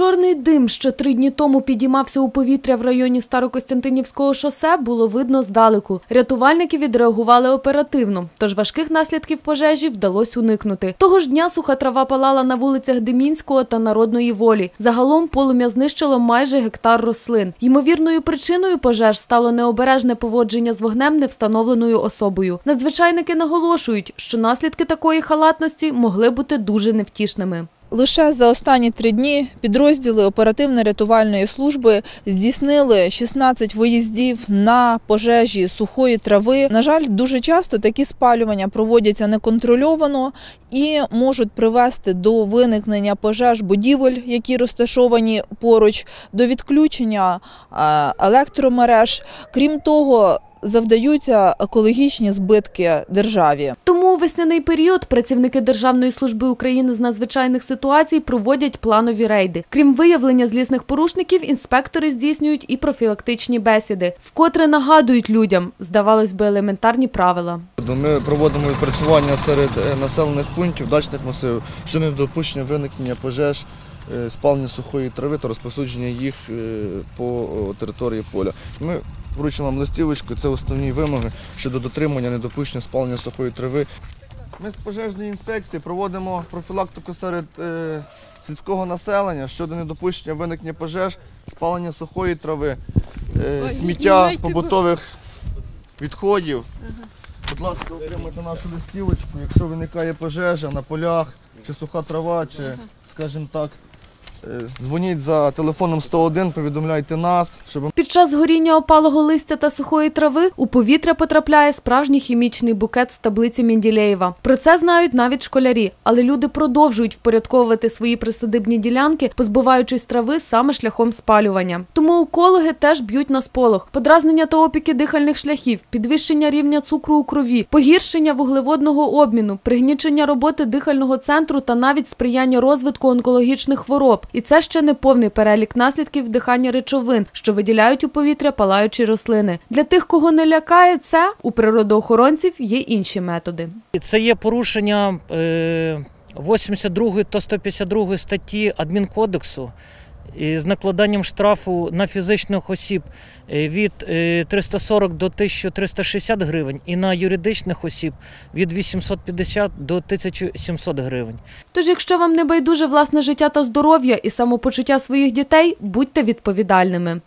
Чорний дим, що три дні тому підіймався у повітря в районі Старокостянтинівського шосе, було видно здалеку. Рятувальники відреагували оперативно, тож важких наслідків пожежі вдалося уникнути. Того ж дня суха трава палала на вулицях Демінського та Народної волі. Загалом полум'я знищило майже гектар рослин. Ймовірною причиною пожеж стало необережне поводження з вогнем невстановленою особою. Надзвичайники наголошують, що наслідки такої халатності могли бути дуже невтішними. Лише за останні три дні підрозділи оперативно-рятувальної служби здійснили 16 виїздів на пожежі сухої трави. На жаль, дуже часто такі спалювання проводяться неконтрольовано і можуть привести до виникнення пожеж будівель, які розташовані поруч, до відключення е, електромереж. Крім того, завдаються екологічні збитки державі. Весняний період працівники Державної служби України з надзвичайних ситуацій проводять планові рейди. Крім виявлення злісних порушників, інспектори здійснюють і профілактичні бесіди, вкотре нагадують людям, здавалось би, елементарні правила. Ми проводимо відпрацювання серед е, населених пунктів, дачних масивів щодо недопущення виникнення пожеж, е, спалення сухої трави та розповсюдження їх е, по території поля. Ми вручимо вам листівочку, це основні вимоги щодо дотримання недопущення спалення сухої трави. Ми з пожежної інспекції проводимо профілактику серед е, сільського населення щодо недопущення виникнення пожеж, спалення сухої трави, е, сміття побутових відходів. Будь ласка, отримайте нашу листівочку, якщо виникає пожежа на полях, чи суха трава, чи, скажімо так, дзвоніть за телефоном 101, повідомляйте нас, щоб Під час горіння опалого листя та сухої трави у повітря потрапляє справжній хімічний букет з таблиці Менділеєва. Про це знають навіть школярі, але люди продовжують впорядковувати свої присадибні ділянки, позбуваючись трави саме шляхом спалювання. Тому екологи теж б'ють на сполох. Подразнення та опіки дихальних шляхів, підвищення рівня цукру у крові, погіршення вуглеводного обміну, пригнічення роботи дихального центру та навіть сприяння розвитку онкологічних хвороб. І це ще не повний перелік наслідків вдихання речовин, що виділяють у повітря палаючі рослини. Для тих, кого не лякає це, у природоохоронців є інші методи. Це є порушення е, 82 та 152 статті Адмінкодексу із накладанням штрафу на фізичних осіб е, від е, 340 до 1360 гривень і на юридичних осіб від 850 до 1700 гривень. Тож, якщо вам не байдуже власне життя та здоров'я і самопочуття своїх дітей, будьте відповідальними.